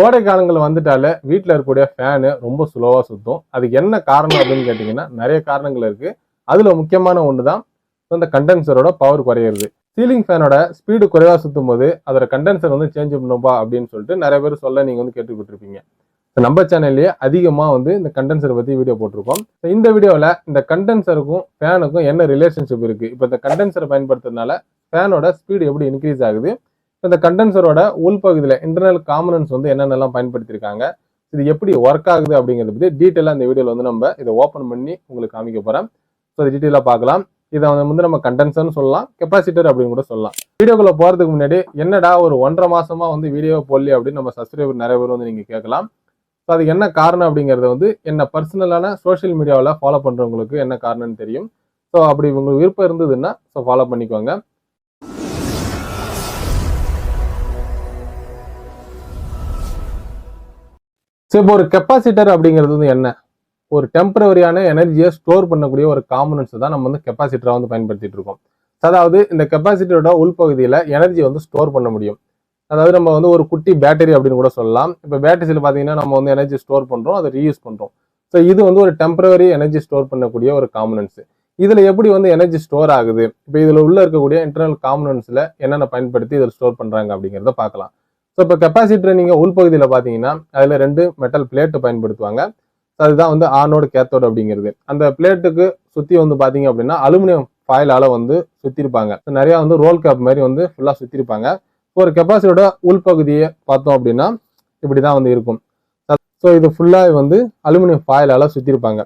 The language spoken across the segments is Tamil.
கோடை காலங்கள் வந்துட்டாலே வீட்டில் இருக்கக்கூடிய ஃபேனு ரொம்ப ஸ்லோவாக சுத்தும். அதுக்கு என்ன காரணம் அப்படின்னு கேட்டிங்கன்னா நிறைய காரணங்கள் இருக்குது அதில் முக்கியமான ஒன்று தான் இந்த கண்டென்சரோட பவர் குறையிறது. சீலிங் ஃபேனோட ஸ்பீடு குறைவாக சுத்தும் போது அதோட கண்டென்சர் வந்து சேஞ்ச் பண்ணும்பா அப்படின்னு சொல்லிட்டு நிறைய பேர் சொல்ல நீங்கள் வந்து கேட்டுக்கிட்டிருப்பீங்க So, நம்ம சேனல்லையே அதிகமாக வந்து இந்த கண்டென்சரை பற்றி வீடியோ போட்டிருக்கோம். ஸோ இந்த வீடியோவில் இந்த கண்டென்சருக்கும் ஃபேனுக்கும் என்ன ரிலேஷன்ஷிப் இருக்குது இப்போ இந்த கண்டென்சரை பயன்படுத்துறதுனால ஃபேனோட ஸ்பீடு எப்படி இன்க்ரீஸ் ஆகுது? இந்த கண்டென்சரோட உள்பகுதியில் இன்டர்னல் காமனன்ஸ் வந்து என்னென்னலாம் பயன்படுத்தியிருக்காங்க? இது எப்படி ஒர்க் ஆகுது அப்படிங்கிறத பற்றி டீட்டெயிலாக இந்த வீடியோவில் வந்து நம்ம இதை ஓப்பன் பண்ணி உங்களுக்கு காமிக்க போகிறேன் ஸோ இது டீட்டெயிலாக பார்க்கலாம். இதை வந்து நம்ம கண்டென்சர்னு சொல்லலாம். கெப்பாசிட்டர் அப்படின்னு கூட சொல்லலாம். வீடியோக்குள்ளே போகிறதுக்கு முன்னாடி என்னடா ஒரு ஒன்றரை மாதமாக வந்து வீடியோ போடலி அப்படின்னு நம்ம சப்ஸ்கிரைபர் நிறைய பேர் வந்து நீங்கள் கேட்கலாம். ஸோ அதுக்கு என்ன காரணம் அப்படிங்கிறத வந்து என்ன பர்சனலான சோஷியல் மீடியாவில் ஃபாலோ பண்ணுறவங்களுக்கு என்ன காரணம்னு தெரியும். ஸோ அப்படி உங்களுக்கு விருப்பம் இருந்ததுன்னா ஸோ ஃபாலோ பண்ணிக்கோங்க. ஸோ இப்போ ஒரு கெப்பாசிட்டர் அப்படிங்கிறது வந்து என்ன? ஒரு டெம்பரவரியான எனர்ஜியை ஸ்டோர் பண்ணக்கூடிய ஒரு காம்பனன்ஸ் தான் நம்ம வந்து கெப்பாசிட்டராக வந்து பயன்படுத்திட்டு இருக்கோம். அதாவது இந்த கெப்பாசிட்டரோட உள்பகுதியில் எனர்ஜி வந்து ஸ்டோர் பண்ண முடியும். அதாவது நம்ம வந்து ஒரு குட்டி பேட்டரி அப்படின்னு கூட சொல்லலாம். இப்போ பேட்டரிஸில் பார்த்தீங்கன்னா நம்ம வந்து எனர்ஜி ஸ்டோர் பண்ணுறோம் அதை ரீயூஸ் பண்ணுறோம் ஸோ இது வந்து ஒரு டெம்பரவரி எனர்ஜி ஸ்டோர் பண்ணக்கூடிய ஒரு காம்பனன்ஸ் இதில் எப்படி வந்து எனர்ஜி ஸ்டோர் ஆகுது? இப்போ இதில் உள்ள இருக்கக்கூடிய இன்டர்னல் காம்பனன்ஸில் என்னென்ன பயன்படுத்தி இதில் ஸ்டோர் பண்ணுறாங்க அப்படிங்கிறத பார்க்கலாம். ஸோ இப்போ கெப்பாசிட்டர் நீங்கள் உள்பகுதியில் பார்த்தீங்கன்னா அதில் ரெண்டு மெட்டல் பிளேட்டு பயன்படுத்துவாங்க. அதுதான் வந்து ஆனோடு கேத்தோடு அப்படிங்கிறது. அந்த பிளேட்டுக்கு சுற்றி வந்து பார்த்தீங்க அப்படின்னா அலுமினியம் ஃபாயிலால் வந்து சுற்றிருப்பாங்க நிறையா வந்து ரோல் கேப் மாதிரி வந்து ஃபுல்லாக சுற்றிருப்பாங்க ஒரு கெப்பாசிட்டியோட உள்பகுதியை பார்த்தோம் அப்படின்னா இப்படி தான் வந்து இருக்கும். ஸோ இது ஃபுல்லாக வந்து அலுமினியம் ஃபாயிலால் சுற்றிருப்பாங்க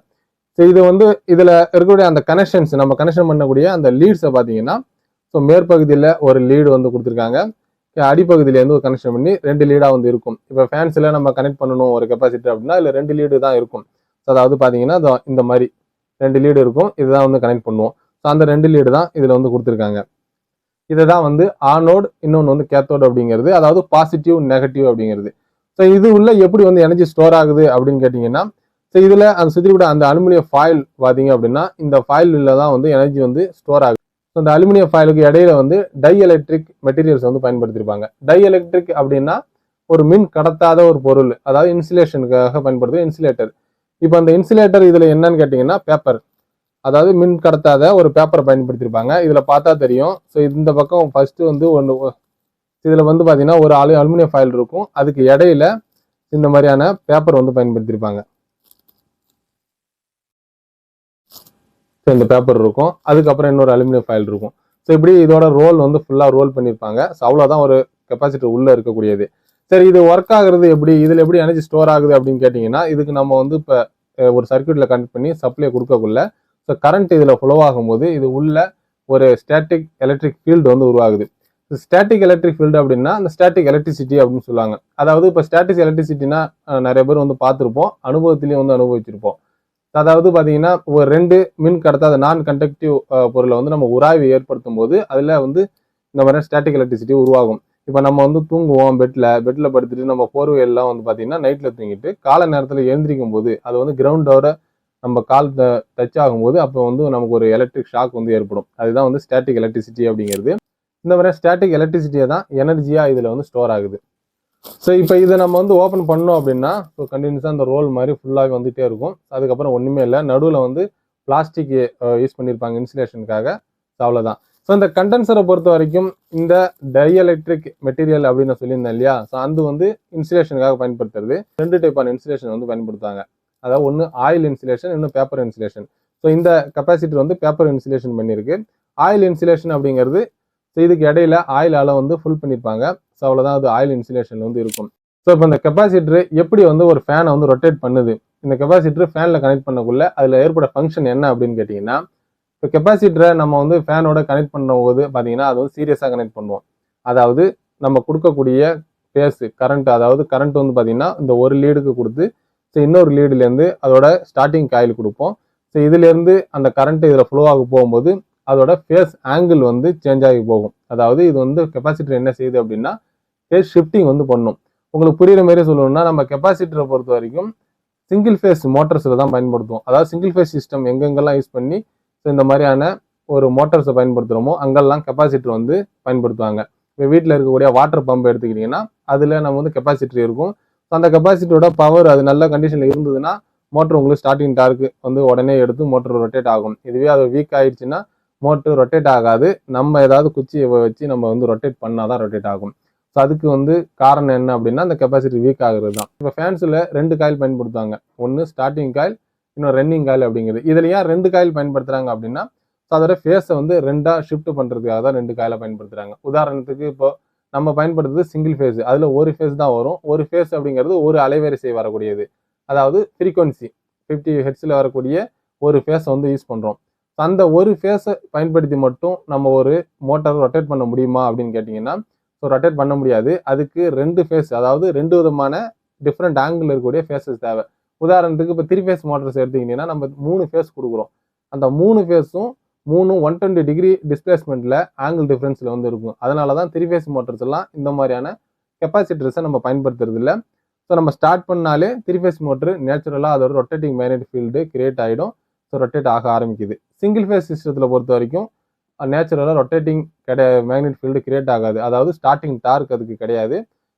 ஸோ இது வந்து இதில் இருக்கக்கூடிய அந்த கனெக்ஷன்ஸ் நம்ம கனெக்ஷன் பண்ணக்கூடிய அந்த லீட்ஸை பார்த்தீங்கன்னா ஸோ மேற்பகுதியில் ஒரு லீடு வந்து கொடுத்துருக்காங்க. அடிப்பகுதியிலேருந்து ஒரு கனெக்ஷன் பண்ணி ரெண்டு லீடாக வந்து இருக்கும். இப்போ ஃபேன்ஸில் நம்ம கனெக்ட் பண்ணணும் ஒரு கெப்பாசிட்டி அப்படின்னா இல்லை ரெண்டு லீடு தான் இருக்கும். ஸோ அதாவது பார்த்தீங்கன்னா இந்த மாதிரி ரெண்டு லீடு இருக்கும். இதுதான் வந்து கனெக்ட் பண்ணுவோம். ஸோ அந்த ரெண்டு லீடு தான் இதில் வந்து கொடுத்துருக்காங்க. இதை தான் வந்து ஆனோட் இன்னொன்று வந்து கேத்தோடு அப்படிங்கிறது. அதாவது பாசிட்டிவ் நெகட்டிவ் அப்படிங்கிறது. ஸோ இது உள்ள எப்படி வந்து எனர்ஜி ஸ்டோர் ஆகுது அப்படின்னு கேட்டிங்கன்னா ஸோ இதில் அந்த சுற்றி கூட அந்த அலுமினிய ஃபாயில் பார்த்தீங்க அப்படின்னா இந்த ஃபாயிலில் தான் வந்து எனர்ஜி வந்து ஸ்டோர் ஆகுது. ஸோ இந்த அலுமினியம் ஃபாயிலுக்கு இடையில வந்து டை எலக்ட்ரிக் மெட்டீரியல்ஸ் வந்து பயன்படுத்தியிருப்பாங்க. டை எலக்ட்ரிக் அப்படின்னா ஒரு மின் கடத்தாத ஒரு பொருள் அதாவது இன்சுலேஷனுக்காக பயன்படுது இன்சுலேட்டர் இப்போ அந்த இன்சுலேட்டர் இதில் என்னன்னு கேட்டிங்கன்னா பேப்பர் அதாவது மின் கடத்தாத ஒரு பேப்பரை பயன்படுத்தியிருப்பாங்க. இதில் பார்த்தா தெரியும். ஸோ இந்த பக்கம் ஃபஸ்ட்டு வந்து ஒன்று இதில் வந்து பார்த்தீங்கன்னா ஒரு அலு அலுமினியம் ஃபாயில் இருக்கும். அதுக்கு இடையில இந்த மாதிரியான பேப்பர் வந்து பயன்படுத்தியிருப்பாங்க. ஸோ இந்த பேப்பர் இருக்கும். அதுக்கப்புறம் இன்னொரு அலுமினியம் ஃபைல் இருக்கும். ஸோ இப்படி இதோட ரோல் வந்து ஃபுல்லாக ரோல் பண்ணியிருப்பாங்க. ஸோ அவ்வளோதான் ஒரு கெப்பாசிட்டி உள்ளே இருக்கக்கூடியது. சரி இது ஒர்க் ஆகுறது எப்படி? இதில் எப்படி எனர்ஜி ஸ்டோர் ஆகுது அப்படின்னு கேட்டிங்கன்னா இதுக்கு நம்ம வந்து இப்போ ஒரு சர்க்யூட்டில் கனெக்ட் பண்ணி சப்ளை கொடுக்கக்குள்ள ஸோ கரண்ட் இதில் ஃப்ளோ ஆகும்போது இது உள்ள ஒரு ஸ்டாட்டிக் எலக்ட்ரிக் ஃபீல்டு வந்து உருவாகுது. ஸ்டாட்டிக் எலக்ட்ரிக் ஃபீல்டு அப்படின்னா அந்த ஸ்டாட்டிக் எலக்ட்ரிசிட்டி அப்படின்னு சொல்லுவாங்க. அதாவது இப்போ ஸ்டாட்டிக் எலக்ட்ரிசிட்டினா நிறைய பேர் வந்து பார்த்துருப்போம். அனுபவத்திலையும் வந்து அனுபவிச்சிருப்போம். அதாவது பார்த்தீங்கன்னா ஒரு ரெண்டு மின் கடத்தாத நான் கண்டக்டிவ் பொருளை வந்து நம்ம உராய்வு ஏற்படுத்தும் போது அதில் வந்து இந்த மாதிரி ஸ்டாட்டிக் எலக்ட்ரிசிட்டி உருவாகும். இப்போ நம்ம வந்து தூங்குவோம் பெட்டில் பெட்டில் படுத்துட்டு நம்ம போர்வையெல்லாம் வந்து பார்த்தீங்கன்னா நைட்டில் தூங்கிட்டு காலை நேரத்தில் எழுந்திரிக்கும் போது அது வந்து கிரவுண்டோட நம்ம கால் டச் ஆகும்போது அப்போ வந்து நமக்கு ஒரு எலக்ட்ரிக் ஷாக் வந்து ஏற்படும். அதுதான் வந்து ஸ்டாட்டிக் எலக்ட்ரிசிட்டி அப்படிங்கிறது. இந்த மாதிரி ஸ்டாட்டிக் எலக்ட்ரிசிட்டியை தான் எனர்ஜியாக இதில் வந்து ஸ்டோர் ஆகுது. ஸோ இப்போ இதை நம்ம வந்து ஓப்பன் பண்ணோம் அப்படின்னா ஸோ கண்டினியூஸாக அந்த ரோல் மாதிரி ஃபுல்லாகவே வந்துகிட்டே இருக்கும். அதுக்கப்புறம் ஒன்றுமே இல்லை. நடுவில் வந்து பிளாஸ்டிக் யூஸ் பண்ணியிருப்பாங்க இன்சுலேஷனுக்காக ஸோ அவ்வளோதான் ஸோ இந்த கண்டென்சரை பொறுத்த வரைக்கும் இந்த டைஎலக்ட்ரிக் மெட்டீரியல் அப்படின்னு நான் சொல்லியிருந்தேன் இல்லையா? ஸோ அது வந்து இன்சுலேஷனுக்காக பயன்படுத்துறது. ரெண்டு டைப்பான இன்சுலேஷன் வந்து பயன்படுத்துவாங்க. அதாவது ஒன்று ஆயில் இன்சுலேஷன் இன்னும் பேப்பர் இன்சுலேஷன் ஸோ இந்த கெப்பாசிட்டி வந்து பேப்பர் இன்சுலேஷன் பண்ணியிருக்கு. ஆயில் இன்சுலேஷன் அப்படிங்கிறது ஸோ இதுக்கு இடையில ஆயிலால் வந்து ஃபுல் பண்ணியிருப்பாங்க. ஸோ அவ்வளோதான் அது ஆயில் இன்சுலேஷன் வந்து இருக்கும். ஸோ இப்போ இந்த கெப்பாசிட்டர் எப்படி வந்து ஒரு ஃபேனை வந்து ரொட்டேட் பண்ணுது? இந்த கெப்பாசிட்டர் ஃபேனில் கனெக்ட் பண்ணக்குள்ள அதில் ஏற்பட ஃபங்க்ஷன் என்ன அப்படின்னு கேட்டிங்கன்னா இப்போ கெப்பாசிட்டரை நம்ம வந்து ஃபேனோட கனெக்ட் பண்ணும்போது பார்த்தீங்கன்னா அது வந்து சீரியஸாக கனெக்ட் பண்ணுவோம் அதாவது நம்ம கொடுக்கக்கூடிய பேஸு கரண்ட் அதாவது கரண்ட் வந்து பார்த்தீங்கன்னா இந்த ஒரு லீடுக்கு கொடுத்து ஸோ இன்னொரு லீடுலேருந்து அதோட ஸ்டார்டிங் காயில் கொடுப்போம். ஸோ இதுலேருந்து அந்த கரண்ட் இதில் ஃப்ளோ ஆக போகும்போது அதோட ஃபேஸ் ஆங்கிள் வந்து சேஞ்ச் ஆகி போகும். அதாவது இது வந்து கெப்பாசிட்டர் என்ன செய்யுது அப்படின்னா ஃபேஸ் ஷிஃப்டிங் வந்து பண்ணும். உங்களுக்கு புரியுற மாதிரி சொல்லணும்னா நம்ம கெப்பாசிட்டரை பொறுத்த வரைக்கும் சிங்கிள் ஃபேஸ் மோட்டர்ஸில் தான் பயன்படுத்துவோம். அதாவது சிங்கிள் ஃபேஸ் சிஸ்டம் எங்கெங்கெல்லாம் யூஸ் பண்ணி ஸோ இந்த மாதிரியான ஒரு மோட்டார்ஸை பயன்படுத்துகிறோமோ அங்கெல்லாம் கெப்பாசிட்டர் வந்து பயன்படுத்துவாங்க. இப்போ வீட்டில் இருக்கக்கூடிய வாட்டர் பம்ப் எடுத்துக்கிட்டிங்கன்னா அதில் நம்ம வந்து கெப்பாசிட்டர் இருக்கும். ஸோ அந்த கெப்பாசிட்டியோட பவர் அது நல்ல கண்டிஷனில் இருந்ததுன்னா மோட்டர் உங்களுக்கு ஸ்டார்டிங் டார்க்கு வந்து உடனே எடுத்து மோட்டர் ரொட்டேட் ஆகும். இதுவே அது வீக் ஆயிடுச்சுன்னா மோட்டர் ரொட்டேட் ஆகாது. நம்ம ஏதாவது குச்சியை வச்சு நம்ம வந்து ரொட்டேட் பண்ணால் தான் ரொட்டேட் ஆகும். ஸோ அதுக்கு வந்து காரணம் என்ன அப்படின்னா அந்த கெப்பாசிட்டி வீக் ஆகுறது தான் இப்போ ஃபேன்ஸில் ரெண்டு காயில் பயன்படுத்துவாங்க. ஒன்று ஸ்டார்டிங் காயில் இன்னும் ரன்னிங் காயில் அப்படிங்கிறது. இதில் ஏன் ரெண்டு காயில் பயன்படுத்துகிறாங்க அப்படின்னா ஸோ அதோட ஃபேஸை வந்து ரெண்டாக ஷிஃப்ட் பண்ணுறதுக்காக தான் ரெண்டு காயில பயன்படுத்துகிறாங்க உதாரணத்துக்கு இப்போ நம்ம பயன்படுத்துறது சிங்கிள் ஃபேஸ் அதில் ஒரு ஃபேஸ் தான் வரும். ஒரு ஃபேஸ் அப்படிங்கிறது ஒரு அலைவரிசை வரக்கூடியது. அதாவது ஃப்ரீக்வன்சி ஃபிஃப்டி ஹெட்ஸில் வரக்கூடிய ஒரு ஃபேஸை வந்து யூஸ் பண்ணுறோம் அந்த ஒரு ஃபேஸை பயன்படுத்தி மட்டும் நம்ம ஒரு மோட்டார் ரொட்டேட் பண்ண முடியுமா அப்படின்னு கேட்டிங்கன்னா ஸோ ரொட்டேட் பண்ண முடியாது. அதுக்கு ரெண்டு ஃபேஸ் அதாவது ரெண்டு விதமான டிஃப்ரெண்ட் ஆங்கிள் இருக்கக்கூடிய ஃபேஸஸ் தேவை. உதாரணத்துக்கு இப்போ த்ரீ ஃபேஸ் மோட்டர்ஸ் எடுத்துக்கிட்டிங்கன்னா நம்ம மூணு ஃபேஸ் கொடுக்குறோம். அந்த மூணு ஃபேஸும் மூணு ஒன் டுவெண்ட்டி டிகிரி டிஸ்பிளேஸ்மெண்ட்டில் ஆங்கிள் டிஃப்ரென்ஸில் வந்து இருக்கும். அதனால தான் த்ரீ ஃபேஸ் மோட்டர்ஸ் எல்லாம் இந்த மாதிரியான கெப்பாசிட்டர்ஸை நம்ம பயன்படுத்துறது இல்லை ஸோ நம்ம ஸ்டார்ட் பண்ணாலே த்ரீ ஃபேஸ் மோட்ரு நேச்சுரலாக அதோட ரொட்டேட்டிங் மேக்னெட் ஃபீல்டு கிரியேட் ஆகிடும் ஸோ ரொட்டேட் ஆக ஆரம்பிக்குது. சிங்கிள் ஃபேஸ் சிஸ்டத்தில் பொறுத்த வரைக்கும் நேச்சுரலாக ரொட்டேட்டிங் கிடையாது மேக்னெட் ஃபீல்டு கிரியேட் ஆகாது. அதாவது ஸ்டார்டிங் டார்க் அதுக்கு கிடையாது.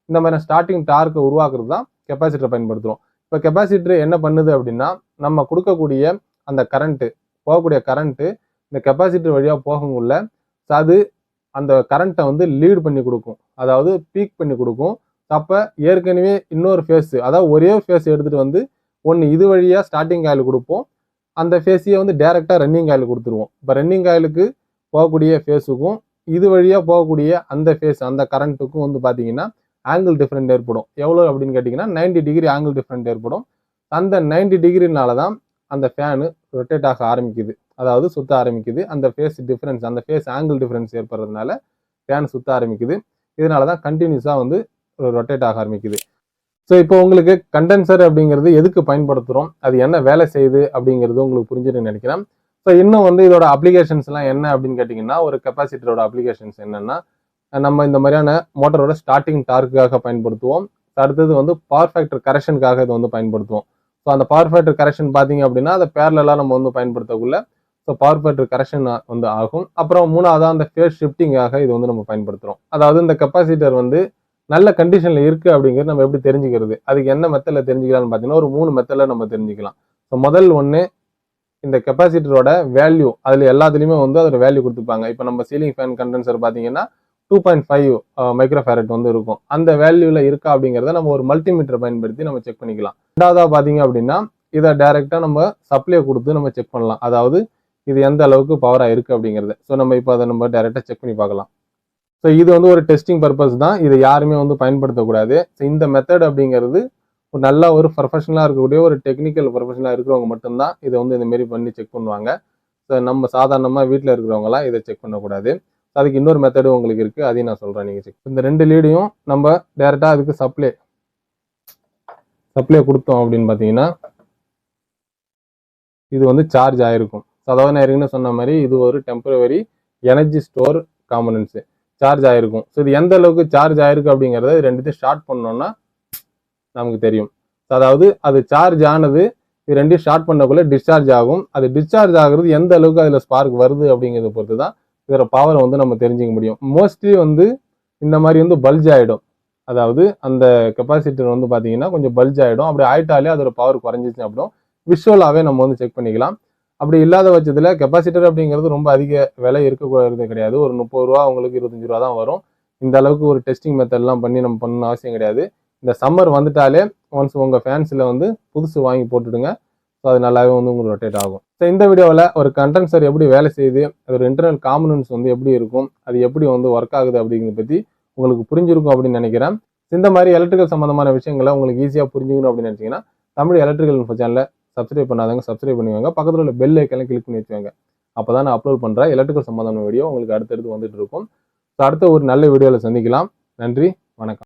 இந்த மாதிரி ஸ்டார்டிங் டார்க்கை உருவாக்குறது தான் கெப்பாசிட்டரை பயன்படுத்துகிறோம் இப்போ கெப்பாசிட்டர் என்ன பண்ணுது அப்படின்னா நம்ம கொடுக்கக்கூடிய அந்த கரண்ட்டு போகக்கூடிய கரண்ட்டு இந்த கெப்பாசிட்டர் வழியாக போகக்குள்ள அது அந்த கரண்ட்டை வந்து லீட் பண்ணி கொடுக்கும். அதாவது பீக் பண்ணி கொடுக்கும். அப்போ ஏற்கனவே இன்னொரு ஃபேஸு அதாவது ஒரே ஃபேஸ் எடுத்துகிட்டு வந்து ஒன்று இது வழியாக ஸ்டார்டிங் காயில் கொடுப்போம். அந்த ஃபேஸையே வந்து டேரெக்டாக ரன்னிங் காயில் கொடுத்துருவோம். இப்போ ரன்னிங் காயிலுக்கு போகக்கூடிய ஃபேஸுக்கும் இது வழியாக போகக்கூடிய அந்த ஃபேஸ் அந்த கரண்ட்டுக்கும் வந்து பார்த்தீங்கன்னா ஆங்கிள் டிஃப்ரெண்ட் ஏற்படும். எவ்வளோ அப்படின்னு கேட்டிங்கன்னா நைன்டி டிகிரி ஆங்கிள் டிஃப்ரெண்ட் ஏற்படும். அந்த நைன்டி டிகிரினால தான் அந்த ஃபேனு ரொட்டேட் ஆக ஆரம்பிக்குது. அதாவது சுத்த ஆரம்பிக்குது. அந்த ஃபேஸ் டிஃப்ரென்ஸ் அந்த ஃபேஸ் ஆங்கிள் டிஃப்ரென்ஸ் ஏற்படுறதுனால ஃபேன் சுத்த ஆரம்பிக்குது. இதனால தான் கண்டினியூஸாக வந்து ரொட்டேட் ஆக ஆரம்பிக்குது. ஸோ இப்போ உங்களுக்கு கண்டென்சர் அப்படிங்கிறது எதுக்கு பயன்படுத்துகிறோம் அது என்ன வேலை செய்யுது அப்படிங்கிறது உங்களுக்கு புரிஞ்சுன்னு நினைக்கிறேன். ஸோ இன்னும் வந்து இதோட அப்ளிகேஷன்ஸ்லாம் என்ன அப்படின்னு கேட்டிங்கன்னா ஒரு கெப்பாசிட்டரோட அப்ளிகேஷன்ஸ் என்னென்னா நம்ம இந்த மாதிரியான மோட்டரோட ஸ்டார்டிங் டார்க்குக்காக பயன்படுத்துவோம். அடுத்தது வந்து பவர் ஃபேக்டர் கரெக்ஷனுக்காக இது வந்து பயன்படுத்துவோம். ஸோ அந்த பவர் ஃபேக்டர் கரெக்ஷன் பார்த்தீங்க அப்படின்னா அதை பேரலாம் நம்ம வந்து பயன்படுத்தக்குள்ள ஸோ பவர் ஃபேக்டர் கரெக்ஷன் வந்து ஆகும். அப்புறம் மூணாவதாக அந்த ஃபேஸ் ஷிஃப்டிங்காக இது வந்து நம்ம பயன்படுத்துகிறோம் அதாவது இந்த கெப்பாசிட்டர் வந்து நல்ல கண்டிஷனில் இருக்குது அப்படிங்கிறது நம்ம எப்படி தெரிஞ்சுக்கிறது? அதுக்கு என்ன மெத்தடில் தெரிஞ்சுக்கலாம்னு பார்த்தீங்கன்னா ஒரு மூணு மெத்தடில் நம்ம தெரிஞ்சுக்கலாம். ஸோ முதல் ஒன்று இந்த கெப்பாசிட்டரோட வேல்யூ அதில் எல்லாத்துலேயுமே வந்து அதோட வேல்யூ கொடுத்துப்பாங்க. இப்போ நம்ம சீலிங் ஃபேன் கண்டென்சர் பார்த்தீங்கன்னா டூ பாயிண்ட் ஃபைவ் மைக்ரோஃபேரட் வந்து இருக்கும். அந்த வேல்யூவில் இருக்கா அப்படிங்கிறத நம்ம ஒரு மல்டிமீட்டர் பயன்படுத்தி நம்ம செக் பண்ணிக்கலாம். ரெண்டாவதாக பார்த்தீங்க அப்படின்னா இதை டைரெக்டாக நம்ம சப்ளை கொடுத்து நம்ம செக் பண்ணலாம். அதாவது இது எந்த அளவுக்கு பவராக இருக்குது அப்படிங்கிறது. ஸோ நம்ம இப்போ அதை நம்ம டைரெக்டாக செக் பண்ணி பார்க்கலாம். ஸோ இது வந்து ஒரு டெஸ்டிங் பர்பஸ் தான். இதை யாருமே வந்து பயன்படுத்தக்கூடாது. ஸோ இந்த மெத்தட் அப்படிங்கிறது ஒரு நல்ல ஒரு ப்ரொஃபஷனலாக இருக்கக்கூடிய ஒரு டெக்னிக்கல் ப்ரொஃபஷனலாக இருக்கிறவங்க மட்டும்தான் இதை வந்து இந்தமாரி பண்ணி செக் பண்ணுவாங்க. ஸோ நம்ம சாதாரணமாக வீட்டில் இருக்கிறவங்களாம் இதை செக் பண்ணக்கூடாது. அதுக்கு இன்னொரு மெத்தடும் உங்களுக்கு இருக்குது அதையும் நான் சொல்கிறேன் நீங்கள் செக் இந்த ரெண்டு லீடையும் நம்ம டேரெக்டாக அதுக்கு சப்ளை சப்ளை கொடுத்தோம் அப்படின்னு பார்த்தீங்கன்னா இது வந்து சார்ஜ் ஆகிருக்கும் அதாவது நான் ஏற்கனவே சொன்ன மாதிரி இது ஒரு temporary energy store components charge ஆகிருக்கும் ஸோ இது எந்த அளவுக்கு சார்ஜ் ஆயிருக்கு அப்படிங்கிறத ரெண்டுத்தையும் ஸ்டார்ட் பண்ணோன்னா நமக்கு தெரியும். அதாவது அது சார்ஜ் ஆனது இது ரெண்டையும் ஸ்டார்ட் பண்ணக்குள்ளே டிஸ்சார்ஜ் ஆகும். அது டிஸ்சார்ஜ் ஆகுறது எந்த அளவுக்கு அதில் ஸ்பார்க் வருது அப்படிங்கிறத பொறுத்து தான் இதோட பவரை வந்து நம்ம தெரிஞ்சுக்க முடியும். மோஸ்ட்லி வந்து இந்த மாதிரி வந்து பல்ஜ் ஆகிடும் அதாவது அந்த கெப்பாசிட்டர் வந்து பார்த்தீங்கன்னா கொஞ்சம் பல்ஜ் ஆகிடும் அப்படி ஆயிட்டாலே அதோட பவர் குறைஞ்சிச்சு அப்படின்னா விஷுவலாகவே நம்ம வந்து செக் பண்ணிக்கலாம். அப்படி இல்லாத பட்சத்தில் கெப்பாசிட்டர் அப்படிங்கிறது ரொம்ப அதிக விலை இருக்கக்கூடாது கிடையாது. ஒரு முப்பது ரூபா உங்களுக்கு இருபத்தஞ்சு ரூபா தான் வரும். இந்த அளவுக்கு ஒரு டெஸ்டிங் மெத்தட்லாம் பண்ணி நம்ம பண்ணணும் அவசியம் கிடையாது. இந்த சம்மர் வந்துட்டாலே ஒன்ஸ் உங்கள் ஃபேன்ஸில் வந்து புதுசு வாங்கி போட்டுடுங்க. ஸோ அது நல்லாவே வந்து உங்களுக்கு ரொட்டேட் ஆகும். ஸோ இந்த வீடியோவில் ஒரு கண்டென்சர் எப்படி வேலை செய்யுது அது ஒரு இன்டர்னல் காம்பனன்ஸ் வந்து எப்படி இருக்கும் அது எப்படி வந்து ஒர்க் ஆகுது அப்படிங்கிறத பற்றி உங்களுக்கு புரிஞ்சிருக்கும் அப்படின்னு நினைக்கிறேன். இந்த மாதிரி எலக்ட்ரிக்கல் சம்மந்தமான விஷயங்களை உங்களுக்கு ஈஸியாக புரிஞ்சுக்கணும் அப்படின்னு நினச்சிங்கன்னா தமிழ் எலக்ட்ரிக்கல் இன்ஃபோ சேனலில் சப்ஸ்கிரைப் பண்ணாதவங்க சப்ஸ்கிரைப் பண்ணுவாங்க பக்கத்தில் உள்ள பெல் ஐக்கெல்லாம் கிளிக் பண்ணி வச்சுவாங்க அப்போ தான் நான் அப்லோட் பண்ணுறேன் எலக்ட்ரிக்கல் சம்மந்தமான வீடியோ உங்களுக்கு அடுத்தடுத்து வந்துட்டு இருக்கும். ஸோ அடுத்த ஒரு நல்ல வீடியோவில் சந்திக்கலாம். நன்றி வணக்கம்.